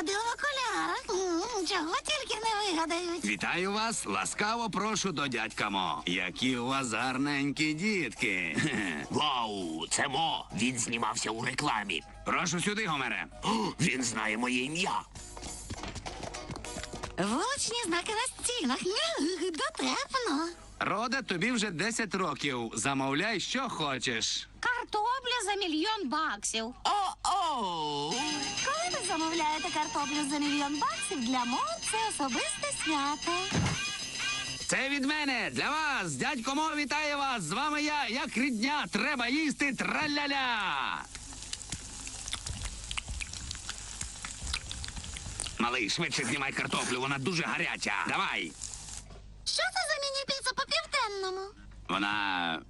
крокодил в окулярах. М, Чого тільки не вигадають. Вітаю вас, ласкаво прошу до дядька Мо. Які у вас гарненькі дітки. Хе-хе. Вау, це Мо. Він знімався у рекламі. Прошу сюди, Гомере. О, він знає моє ім'я. Вуличні знаки на стінах. Дотепно. Роде, тобі вже 10 років. Замовляй, що хочеш. Картопля за мільйон баксів. О-о! Замовляєте картоплю за мільйон баксів, для мов це особисте свято. Це від мене для вас. Дядько Мо вітає вас. З вами я, як рідня, треба їсти траляля. Малий, швидше знімай картоплю, вона дуже гаряча. Давай. Що це за міні-піца по південному? Вона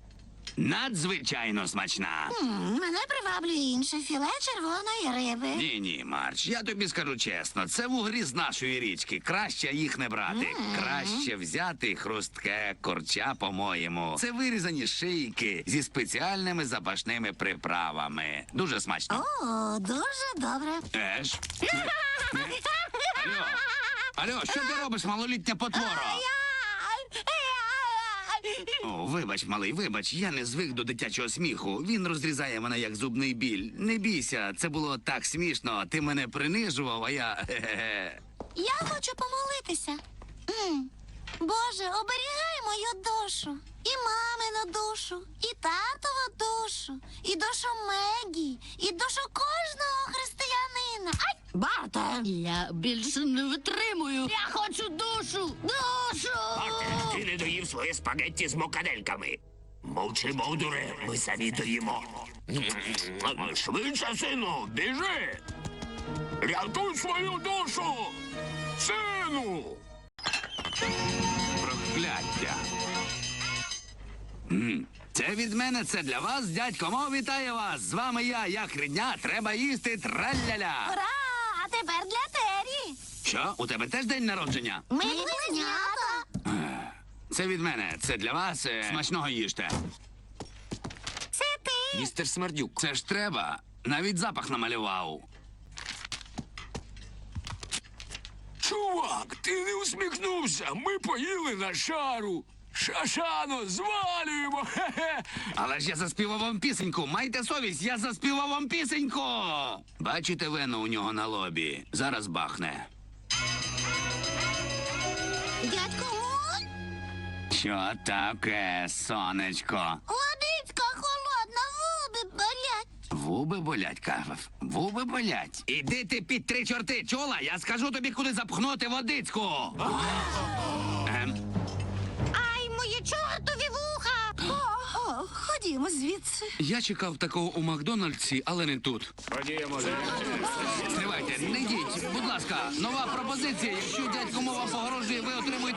надзвичайно смачна. М, Мене приваблює інше філе червоної риби. Ні, ні, Марч, я тобі скажу чесно, це вугрі з нашої річки. Краще їх не брати. Краще взяти хрустке корча, по-моєму. Це вирізані шийки зі спеціальними запашними приправами. Дуже смачно. О, дуже добре. Еш. Алло. Що ти робиш, малолітня потвора? О, вибач, малий, вибач, я не звик до дитячого сміху. Він розрізає мене як зубний біль. Не бійся, це було так смішно. Ти мене принижував, а я. Я хочу помолитися. Боже, оберігай мою душу, і мамину душу, і татову душу, і душу Мегі, і душу кожного християнина. Ай! Барте! Я більше не витримую. Я хочу душу! Душу! Марте, ти не доїв своє спагетті з мокадельками. Мовчи, Мовдуре, ми самі доїмо. Швидше, сину, біжи! Рятуй свою душу! Сину! Прокляття. М, Це від мене, це для вас, дядько Мо вітає вас. З вами я, як рідня, треба їсти траляля. Ура! Тепер для Тері. Що, у тебе теж день народження? Ми близнята. Це від мене, це для вас. е, Смачного їжте. Це ти. Містер Смердюк. Це ж треба. Навіть запах намалював. Чувак, ти не усміхнувся. Ми поїли на шару. Шашано, звалюємо. Хе-хе. Але ж я заспівав вам пісеньку. Майте совість, я заспівав вам пісеньку. Бачите вену у нього на лобі. Зараз бахне. Дядько Мун? Що таке, сонечко? Водичка холодна, губи болять. Вуби болять, кажеш. Вуби болять. Іди ти під три чорти, чула? Я скажу тобі, куди запхнути водицьку. ходімо звідси. я чекав такого у Макдональдсі, але не тут. Стривайте, не йдіть, будь ласка, нова пропозиція. Якщо дядько мова погрожує, ви отримуєте.